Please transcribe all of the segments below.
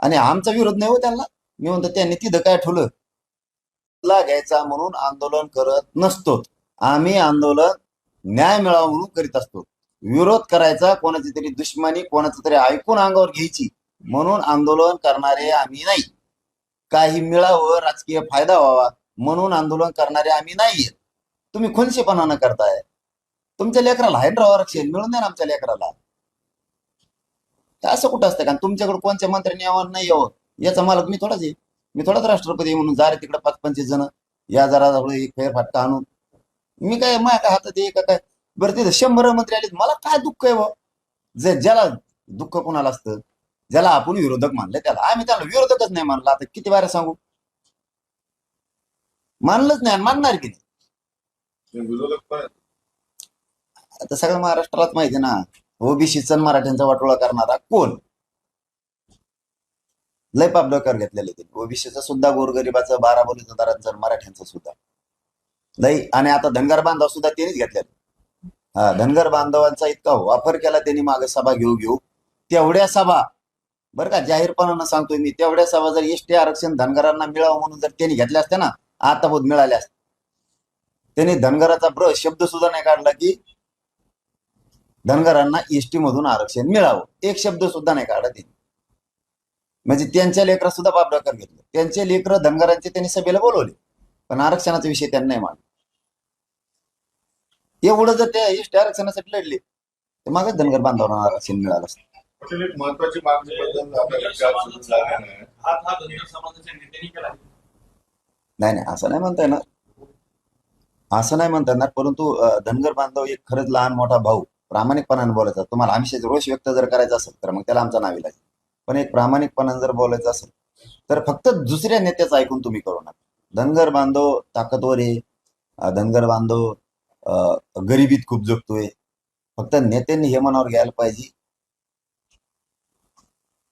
आणि आमचा विरोध नाही हो त्यांना. मी म्हणतो त्यांनी तिथं काय ठेवलं? घ्यायचा म्हणून आंदोलन करत नसतो. आम्ही आंदोलन न्याय मिळावा म्हणून करीत असतो. विरोध करायचा कोणाची तरी दुश्मनी कोणाचं तरी ऐकून अंगावर घ्यायची. म्हणून आंदोलन करणारे आम्ही नाही. काही मिळावं राजकीय फायदा व्हावा म्हणून आंदोलन करणारे आम्ही नाहीये. तुम्ही खुनशेपणानं करताय. तुमच्या लेकराला आहे आरक्षण मिळून द्या ना आमच्या लेकराला. तर असं कुठं असतं का? तुमच्याकडे कोणत्या मंत्र्यांनी यावं नाही यावं? याचा मालक मी थोडाच आहे. मी थोडाच राष्ट्रपती म्हणून जा रे तिकडे पाच पंचवीस जण. या जरा एक फेरफाटका आणून. मी काय माझ्या काय हातात आहे का काय? बरं तिथं शंभर मंत्री आले मला काय दुःख आहे बुवा? जे ज्याला दुःख कोणाला असतं ज्याला आपण विरोधक मानले त्याला. आम्ही त्याला विरोधकच नाही मानला. आता किती वेळा सांगू? मानलंच नाही मानणार की नाही ते विरोधक पण आहेत. आता सगळं महाराष्ट्रालाच माहिती आहे ना. ओबीसीचा मराठ्यांचा वाटोळा करणारा कोण? लय पाप डोक्यावर घेतलेले ते. ओबीसीचा सुद्धा गोरगरिबाचं बारा बलुतेदारांचं मराठ्यांचं सुद्धा. लय आणि आता धनगर बांधव सुद्धा त्यांनीच घेतलेले. हा धनगर बांधवांचा इतका वापर केला त्यांनी मागे सभा घेऊ घेऊ. तेवढ्या सभा बरं का जाहीरपणानं सांगतोय मी तेवढ्या सभा जर एसटी आरक्षण धनगरांना मिळावं म्हणून जर त्यांनी घेतल्या असत्या ना आता बोध मिळाल्या असत्या. त्यांनी धनगराचा ब्र शब्द सुद्धा नाही काढला की धनगरांना एसटी मधून आरक्षण मिळावं. एक शब्द सुद्धा नाही काढला त्यांनी म्हणजे त्यांच्या लेकरा सुद्धा बाबडाकर घेतलं. त्यांचे लेकर धनगरांचे त्यांनी सभेला बोलवले. पण आरक्षणाचा विषय त्यांना नाही मांडला. एवढं जर त्या एसटी आरक्षणासाठी लढले तर मागच धनगर बांधवांना आरक्षण मिळालं असतं महत्वाची नाही. हा नाही नाही असं नाही म्हणता येणार. असं नाही म्हणता येणार परंतु धनगर बांधव एक खरंच लहान मोठा भाऊ. प्रामाणिकपणाने बोलायचा. तुम्हाला आमिषाचा रोष व्यक्त जर करायचा असेल तर मग त्याला आमचा नावी लागेल. पण एक प्रामाणिकपणाने जर बोलायचं असेल तर फक्त दुसऱ्या नेत्याचं ऐकून तुम्ही करू नका. धनगर बांधव ताकदवर आहे. धनगर बांधव गरिबीत खूप जगतोय. फक्त नेत्यांनी हे मनावर घ्यायला पाहिजे.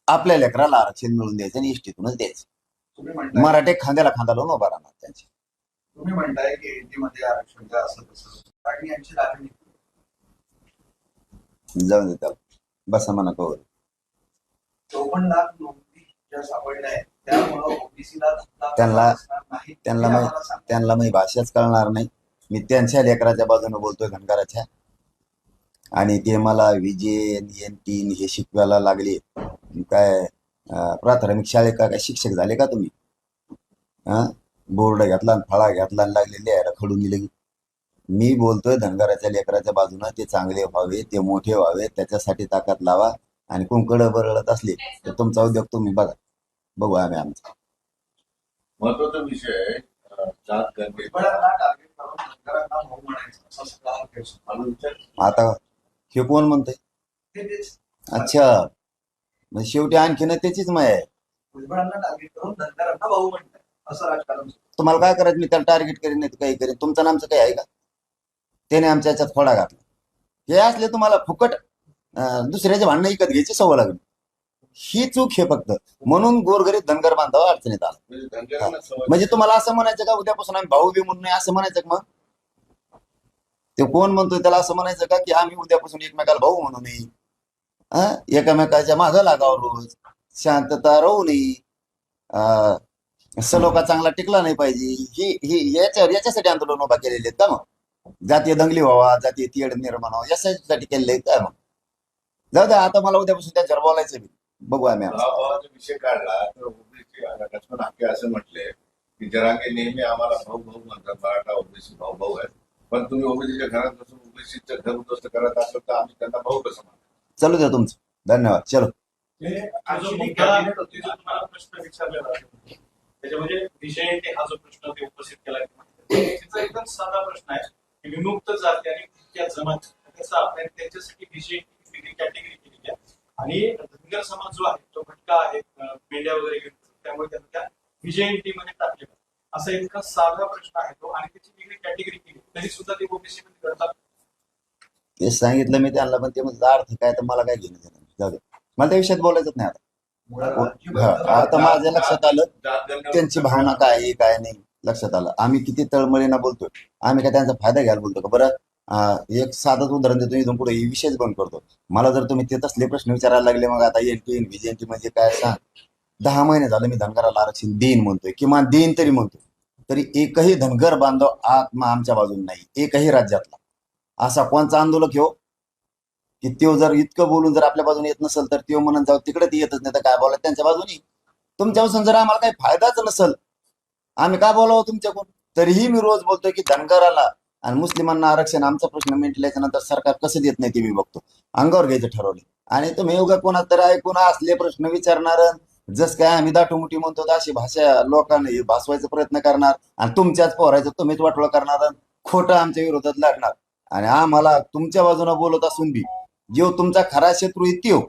आपल्या लेकराला आरक्षण मिळून द्यायचं आणि इष्टीतूनच द्यायचं. मराठे खांद्याला खांदा लावून उभा राहणार त्यांचे. तुम्ही म्हणताय की आरक्षण द्या असं तसं आणि यांची राजनीती जाऊन दे त्याला. बसा म्हणा कवर. चौपन्न लाख नोंदी ज्या सापडल्या आहेत. त्यामुळं ओबीसीला त्यांना- नाही. त्यांना हे माहित- आम्हाला सांगा. त्यांना मी भाषाच कळणार नाही. मी त्यांच्या लेकराच्या बाजूने बोलतोय धनगराच्या आणि ते मला विजय एन तीन हे शिकवायला लागले. काय अं, प्राथमिक शाळेत का काय शिक्षक झाले का तुम्ही? हा बोर्ड घेतला आणि फळा घेतला आणि लागले लिहायला खडून दिले. मी बोलतोय धनगराच्या लेकराच्या बाजूने ते चांगले व्हावे ते मोठे व्हावे त्याच्यासाठी ताकद लावा आणि कुंकड बरळत असले तर तुमचा उद्योग तुम्ही बघा. बघू आम्ही आमचा. महत्त्वाचा विषय आता हे कोण म्हणतंय? ते तेच अच्छा. म्हणजे शेवटी आणखीन त्याचीच माय आहे. तुम्हाला काय करायचं? मी त्याला टार्गेट करीन नाही काही करीन. तुमचं आमचं काही आहे का? त्याने आमच्या याच्यात फोडा घातला. हे असले तुम्हाला फुकट दुसऱ्याचे भांडणं विकत घ्यायची सवय लागली. ही चूक हे फक्त. म्हणून गोरगरीब धनगर बांधव अडचणीत आला. म्हणजे म्हणजे तुम्हाला असं म्हणायचं का उद्यापासून आम्ही भाऊ बी म्हणून नाही असं म्हणायचं का मग? ते कोण म्हणतोय त्याला असं म्हणायचं का की आम्ही उद्यापासून एकमेकाला भाऊ म्हणू नये. हा? एकमेकाच्या मागं लागावं रोज. शांतता राहू नये. सलोखा चांगला टिकला नाही पाहिजे. ही ही याच्या याच्यासाठी आंदोलन उभा केलेले आहेत का मग? जातीय दंगली व्हावा जातीय तीड निर्माण व्हावा यासाठी केलेले काय मग? जाऊ द्या आता मला उद्यापासून त्यांच्यावर बोलायचं बी. बघू आम्ही विषय काढला तर ओबीसी लक्ष्मण हाके असं म्हटले की जरांगे नेहमी आम्हाला भाऊ भाऊ म्हणतात मराठा ओबीसी भाऊ भाऊ आहेत. पण तुम्ही ओबीसीच्या घरात बसून ओबीसीचं घर उद्ध्वस्त करत असाल तर आम्ही त्यांना भाऊ कसं म्हणतो चलू द्या तुमचं. धन्यवाद. चलो. प्रश्न विचारलेला त्याच्यामध्ये विषय हा जो प्रश्न ते उपस्थित केला. एकदम साधा प्रश्न आहे. विमुक्त जाती आणि त्या जमात त्याचा आपण त्यांच्यासाठी विषय वेगळी कॅटेगरी केलेली आहे. आणि धनगर समाज जो आहे तो भटका आहे मेंढ्या वगैरे घेऊन. त्यामुळे त्यांना त्या विजयंती मध्ये टाकलेला आहे. असा इतका साधा प्रश्न आहे तो. आणि त्याची वेगळी कॅटेगरी केली. तरी सुद्धा ते ओबीसी मध्ये करतात. ते सांगितलं मी त्यांना पण ते म्हणजे अर्थ काय तर मला काय घेणं देणं नाही. जाऊ दे. मला त्या विषयात बोलायचंच नाही आता. मुळात हा, आता माझ्या लक्षात आलं त्यांची भावना काय आहे काय नाही. लक्षात आलं. आम्ही किती तळमळीना बोलतोय. आम्ही काय त्यांचा फायदा घ्यायला बोलतो का बरं? एक साधंच उदाहरण देतो इथून पुढे विषयच बंद करतो. मला जर तुम्ही ते तसले प्रश्न विचारायला लागले मग आता एन टी व्हीजेएनटी म्हणजे काय सांग दहा महिने झालं मी धनगराला आरक्षण देईन म्हणतोय किमान देईन तरी म्हणतोय. तरी एकही धनगर बांधव आत्मा आमच्या बाजून नाही एकही राज्यातला. असा कोणचा आंदोलक हो? की त्यो जर इतकं बोलून जर आपल्या बाजूने येत नसेल तर त्यो म्हणून जाऊ तिकडे ते येतच नाही तर काय बोला त्यांच्या बाजूनी? तुमच्यापासून जर आम्हाला काही फायदाच नसेल आम्ही काय बोलावं तुमच्याकडून? तरीही मी रोज बोलतोय की धनगराला आणि मुस्लिमांना आरक्षण आमचा प्रश्न मिटल्याच्या नंतर सरकार कसं देत नाही ते मी बघतो. अंगावर घ्यायचं ठरवले. आणि तुम्ही उगा कोणा तर ऐकून असले प्रश्न विचारणार जस काय आम्ही दाटूमुटी म्हणतो अशी भाषा लोकांना भासवायचा प्रयत्न करणार आणि तुमच्याच पोरायचं तुम्हीच वाटवळ करणार खोटं आमच्या विरोधात लढणार. आणि आम्हाला तुमच्या बाजूने बोलत असून बी जो तुमचा खरा शत्रू इतकी त्यो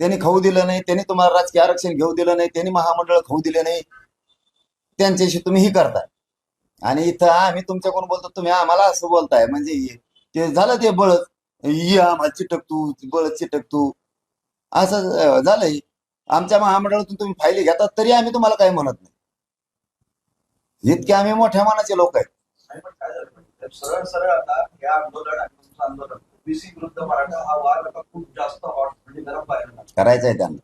त्यांनी खाऊ दिलं नाही त्यांनी तुम्हाला राजकीय आरक्षण घेऊ दिलं नाही त्यांनी महामंडळ खाऊ दिले नाही त्यांच्याशी तुम्ही ही करताय. आणि इथं आम्ही तुमच्याकडून बोलतो तुम्ही आम्हाला असं बोलताय. म्हणजे ते झालं ते बळच ये आम्हाला चिटक तू बळच चिटक तू. असं झालंय. आमच्या महामंडळातून तुम्ही फायली घेतात तरी आम्ही तुम्हाला काही म्हणत नाही. इतके आम्ही मोठ्या मनाचे लोक आहेत? सरळ सरळ आता या आंदोलन आणि तुमचं आंदोलन ओबीसी विरुद्ध मराठा हा वाद आता खूप जास्त हॉट म्हणजे गरम त्यांना.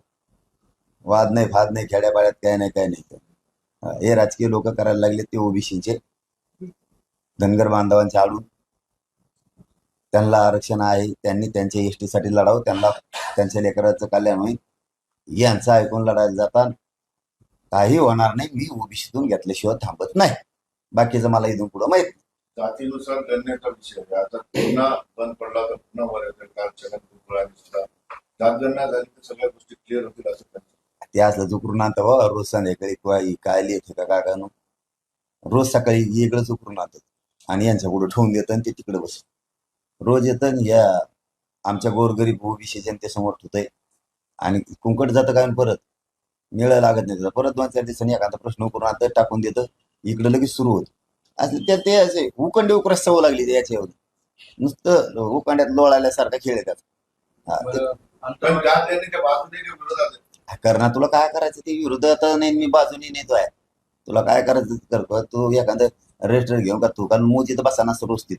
वाद नाही फाद नाही खेड्यापाड्यात काय नाही काय नाही. हे राजकीय लोक करायला लागले ते ओबीसीचे. धनगर बांधवांचे आडून. त्यांना आरक्षण आहे त्यांनी त्यांच्या एसटी साठी लढावं त्यांना त्यांच्या लेकराचं कल्याण होईल. यांचं ऐकून लढायला जातात काही होणार नाही मी ओबीसीतून घेतल्याशिवाय थांबत नाही. बाकीचं मला इथून पुढं माहीत जातीनुसार गणण्याचा विषय आहे. आता पुन्हा बंद पडला तर पुन्हा वर येतील झाली तर सगळ्या गोष्टी क्लिअर होतील असं त्यांचं ते असलं चुकरून आणतं बा रोज संध्याकाळी किंवा ही काय लिहित का काय काय रोज सकाळी वेगळं चुकरून आणतात आणि यांच्या पुढे ठेवून देतं आणि ते तिकडे बस रोज येतं या आमच्या गोरगरीब ओबीसी जनतेसमोर ठेवतंय. आणि कुंकट जातं काय आणि परत? मिळायला लागत नाही परत दोन चार दिवसांनी एखादा प्रश्न करून आणतं टाकून देतं इकडे लगेच सुरू होत. असं त्या ते असे उकंडे उकरस सवय लागली याच्यावर. नुसतं उकांड्यात लोळाल्यासारखा खेळ येतात. हा, आहे. करणार तुला काय करायचं? ते विरोधात नाही मी बाजूने नेतोय तुला काय करायचं ते कर तू एखादं रजिस्टर घेऊन का तू? कारण मोजीत बसा नसतं रोस्तीत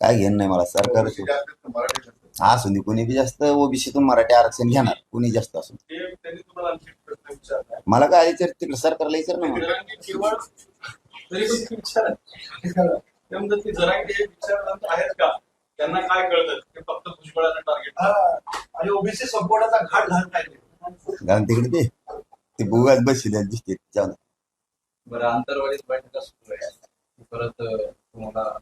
काय घेणं नाही मला सरकार? असू दे. कोणी बी जास्त ओबीसीतून मराठी आरक्षण घेणार कोणी जास्त असून. ते त्यांनी तुम्हाला आणखी एक प्रश्न विचारला. मला काय विचार तिकडे सरकारला विचार ना मला. जरांगे केवळ तरी पण तुम्ही विचारा ते म्हणतात की जरांगे विचारलं आहेत का? त्यांना काय कळतं? ते फक्त भुजबळांना टार्गेट आणि ओबीसी संपवण्याचा घाट घालत नाही कारण तिकडे ते ते बुगाच बसले दिसते जाऊन बरं आंतरवालीत बैठका सुरू आहे परत तुम्हाला.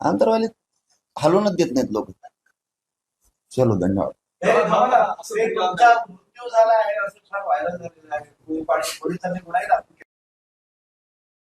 अंतरवालीत हलवूनच देत नाहीत लोक. चलो धन्यवाद. मृत्यू झाला आहे असं व्हायरल झालेलं आहे. पोलीस- पोलिसांनी गुन्हा दाखल